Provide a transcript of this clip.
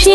খুশি